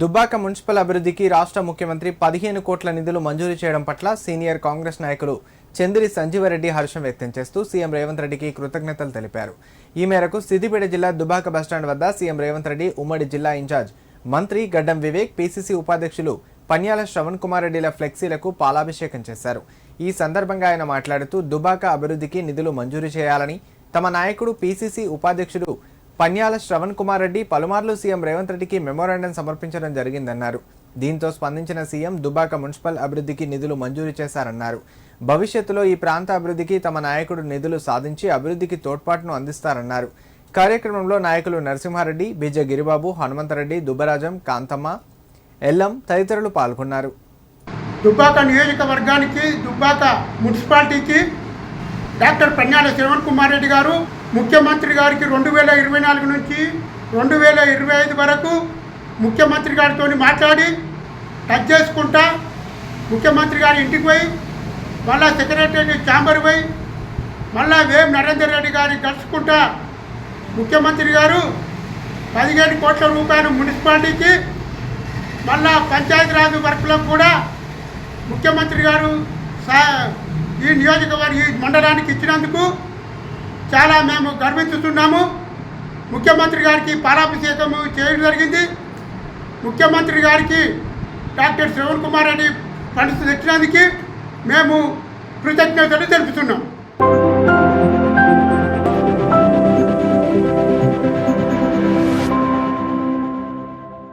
Dubbaka municipal అభివృద్ధికి రాష్ట్ర ముఖ్యమంత్రి పదిహేను కోట్ల నిధులు మంజూరు చేయడం పట్ల సీనియర్ కాంగ్రెస్ నాయకులు చంద్రి సంజీవరెడ్డి హర్షం వ్యక్తం చేస్తూ సీఎం రేవంత్ రెడ్డికి కృతజ్ఞతలు తెలిపారు. ఈ మేరకు సిద్దిపేట జిల్లా దుబ్బాక బస్టాండ్ వద్ద సీఎం రేవంత్ రెడ్డి ఉమ్మడి జిల్లా ఇన్ఛార్జ్ మంత్రి గడ్డం వివేక్ పీసీసీ ఉపాధ్యక్షులు పన్యాల శ్రవణ్ కుమార్ రెడ్డిల ఫ్లెక్సీలకు పాలాభిషేకం చేశారు. ఈ సందర్భంగా ఆయన మాట్లాడుతూ దుబాక అభివృద్ధికి నిధులు మంజూరు చేయాలని తమ నాయకుడు పీసీసీ ఉపాధ్యక్షుడు పన్యాల శ్రవణ్ కుమార్ రెడ్డి పలుమార్లు సీఎం రేవంత్ రెడ్డికి మెమోరాండం సమర్పించడం జరిగిందన్నారు. దీంతో స్పందించిన సీఎం దుబాక మున్సిపల్ అభివృద్ధికి నిధులు మంజూరు చేశారన్నారు. భవిష్యత్తులో ఈ ప్రాంత అభివృద్ధికి తమ నాయకుడు నిధులు సాధించి అభివృద్ధికి తోడ్పాటును అందిస్తారన్నారు. కార్యక్రమంలో నాయకులు నరసింహారెడ్డి బిజ గిరిబాబు హనుమంతరెడ్డి దుబ్బరాజం కాంతమ్మ ఎల్లం తదితరులు పాల్గొన్నారు. దుబ్బాక నియోజకవర్గానికి దుబ్బాక మున్సిపాలిటీకి డాక్టర్ పన్యాల శ్రవణ్ కుమార్ రెడ్డి గారు ముఖ్యమంత్రి గారికి రెండు వేల ఇరవై నాలుగు నుంచి రెండు వేల ఇరవై ఐదు వరకు ముఖ్యమంత్రి గారితో మాట్లాడి టచ్ చేసుకుంటా ముఖ్యమంత్రి గారి ఇంటికి పోయి మళ్ళా సెక్రటరీ ఛాంబర్ పోయి మళ్ళా వేం నరేందర్ రెడ్డి గారిని కలుసుకుంటా. ముఖ్యమంత్రి గారు పదిహేను కోట్ల రూపాయలు మున్సిపాలిటీకి మళ్ళా పంచాయతీరాజ్ వర్క్లో కూడా ముఖ్యమంత్రి గారు సా ఈ నియోజకవర్గ ఈ మండలానికి ఇచ్చినందుకు చాలా మేము గర్వించుతున్నాము. ముఖ్యమంత్రి గారికి పాలాభిషేకము చేయడం జరిగింది. ముఖ్యమంత్రి గారికి డాక్టర్ శ్రవణ్ కుమార్ రెడ్డి ఫండ్స్ తెచ్చినందుకు మేము కృతజ్ఞతలు తెలుపుతున్నాం.